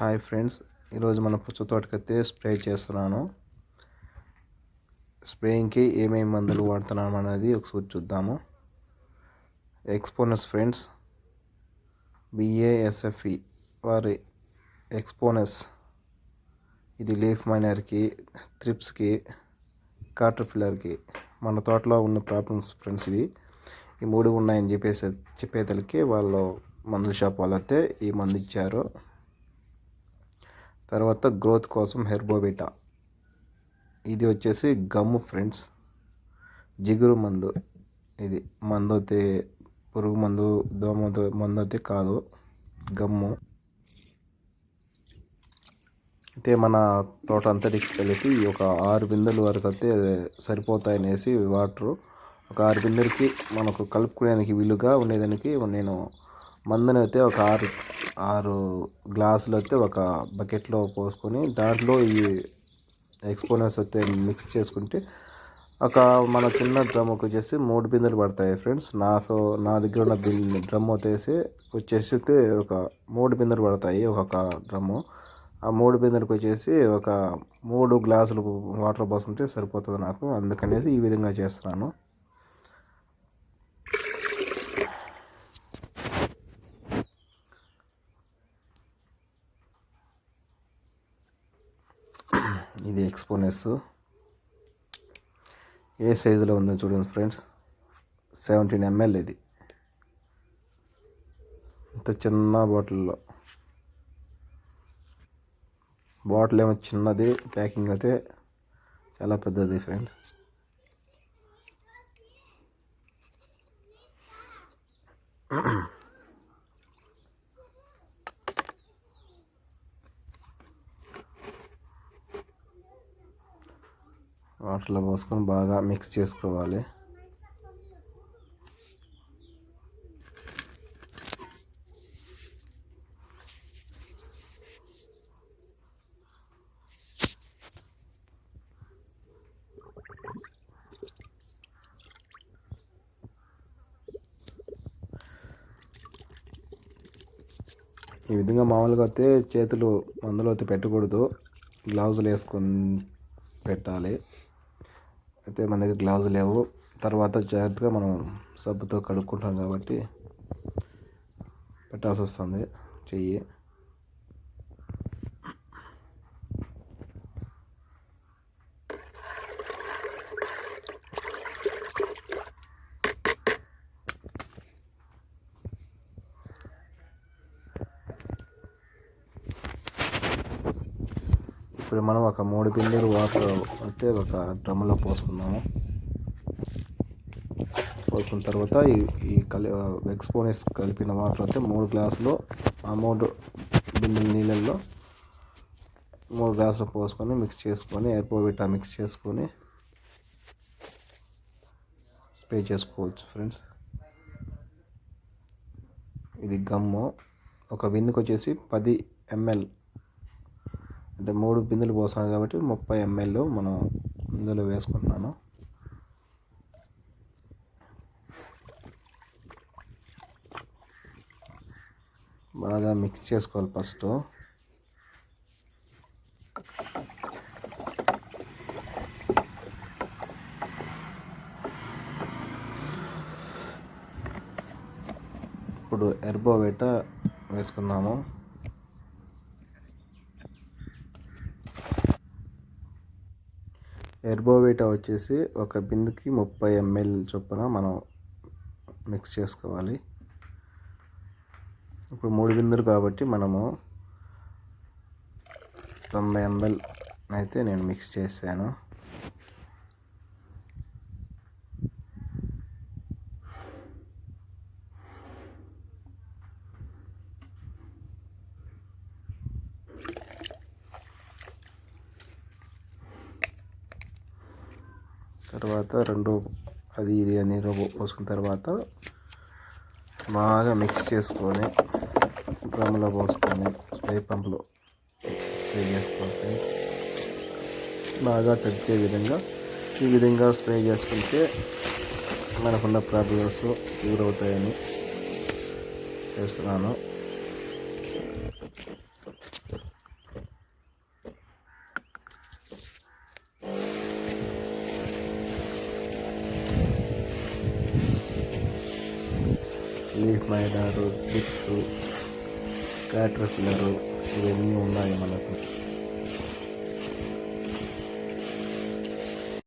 Hi friends ఈరోజు మన పుచ్చ తోటకైతే స్ప్రే చేస్తున్నాను. స్ప్రేయింగ్కి ఏమేమి మందులు వాడుతున్నాము అనేది ఒకసారి చూద్దాము. ఎక్స్పోనస్ ఫ్రెండ్స్ బిఏఎస్ఎఫ్ఈ వారి ఎక్స్పోనస్ ఇది లీఫ్ మైనర్కి త్రిప్స్కి కాటర్ఫిల్లర్కి మన తోటలో ఉన్న ప్రాబ్లమ్స్ ఫ్రెండ్స్ ఇవి. ఈ మూడు ఉన్నాయని చెప్పేసి చెప్పేతలకి వాళ్ళు మందుల షాప్ వాళ్ళైతే ఈ మందు ఇచ్చారు. తర్వాత గ్రోత్ కోసం హెర్బోబిటా. ఇది వచ్చేసి గమ్ము ఫ్రెండ్స్. జిగురు మందు. ఇది మందు అయితే పురుగు మందు దోమ మందు అయితే కాదు. గమ్ము. అయితే మన తోట అంతటికి కలిపి ఒక ఆరు బిందెల వరకు అయితే సరిపోతాయనేసి వాటరు. ఒక ఆరు బిందెలకి మనకు కలుపుకునేదానికి వీలుగా ఉండేదానికి నేను మందుని అయితే ఒక ఆరు ఆరు గ్లాసులు అయితే ఒక బకెట్లో పోసుకొని దాంట్లో ఈ ఎక్స్పోనర్స్ అయితే మిక్స్ చేసుకుంటే ఒక మన చిన్న డ్రమ్ వచ్చేసి మూడు బిందెలు పడతాయి ఫ్రెండ్స్. నాకు నా దగ్గర ఉన్న బిన్ డ్రమ్ వచ్చేసి వచ్చేసి ఒక మూడు బిందెలు పడతాయి ఒక్కొక్క డ్రమ్ము. ఆ మూడు బిందెలకు వచ్చేసి ఒక మూడు గ్లాసులు వాటర్ పోసుకుంటే సరిపోతుంది నాకు. అందుకనేసి ఈ విధంగా చేస్తున్నాను. ఇది ఎక్స్పోనెస్ ఏ సైజులో ఉందో చూడండి ఫ్రెండ్స్ సెవెంటీన్ ఎంఎల్ ఇది. ఇంత చిన్న బాటిల్లో బాటిల్ ఏమో చిన్నది ప్యాకింగ్ అయితే చాలా పెద్దది ఫ్రెండ్స్ వాటర్లో పోసుకొని బాగా మిక్స్ చేసుకోవాలి. ఈ విధంగా మామూలుగా అయితే చేతులు మందులో అయితే పెట్టకూడదు. గ్లౌజులు వేసుకొని పెట్టాలి. అయితే మన దగ్గర గ్లౌజ్ లేవు. తర్వాత జాగ్రత్తగా మనం సబ్బుతో కడుక్కుంటాం కాబట్టి పెట్టాల్సి వస్తుంది చెయ్యి. ఇప్పుడు మనం ఒక మూడు బిందెలు వాటర్ అయితే ఒక డ్రమ్లో పోసుకుందాము. పోసుకున్న తర్వాత ఈ ఈ కలి ఎక్స్పోనెస్ కలిపిన వాటర్ అయితే మూడు గ్లాసులు ఆ మూడు బిందెల నీళ్ళల్లో మూడు గ్లాసులు పోసుకొని మిక్స్ చేసుకొని ఎయిర్పోవిటా మిక్స్ చేసుకొని స్ప్రే చేసుకోవచ్చు ఫ్రెండ్స్ ఇది గమ్ము. ఒక బిందుకు వచ్చేసి పది ఎంఎల్ అంటే మూడు బిందులు పోసాను కాబట్టి ముప్పై ఎంఎల్ మనం ఇందులో వేసుకుంటున్నాను. బాగా మిక్స్ చేసుకోవాలి ఫస్ట్ ఇప్పుడు ఎర్బోవేట వేసుకుందాము. ఎర్బోవేటా వచ్చేసి ఒక బిందుకి ముప్పై ఎంఎల్ చొప్పున మనం మిక్స్ చేసుకోవాలి. ఇప్పుడు మూడు బిందులు కాబట్టి మనము తొంభై ఎంఎల్ అయితే నేను మిక్స్ చేశాను. తర్వాత రెండు అది ఇది అని పోసుకున్న తర్వాత బాగా మిక్స్ చేసుకొని డ్రమ్లో పోసుకొని స్ప్రే పంప్లో స్ప్రే చేసుకుంటే బాగా తగ్గే విధంగా ఈ విధంగా స్ప్రే చేసుకుంటే మనకున్న ప్రాబ్లమ్స్ క్యూర్ అవుతాయని చేస్తున్నాను. లీఫ్ మైనరు బిక్స్ క్యాటర్పిల్లరు ఇవన్నీ ఉన్నాయి మనకు.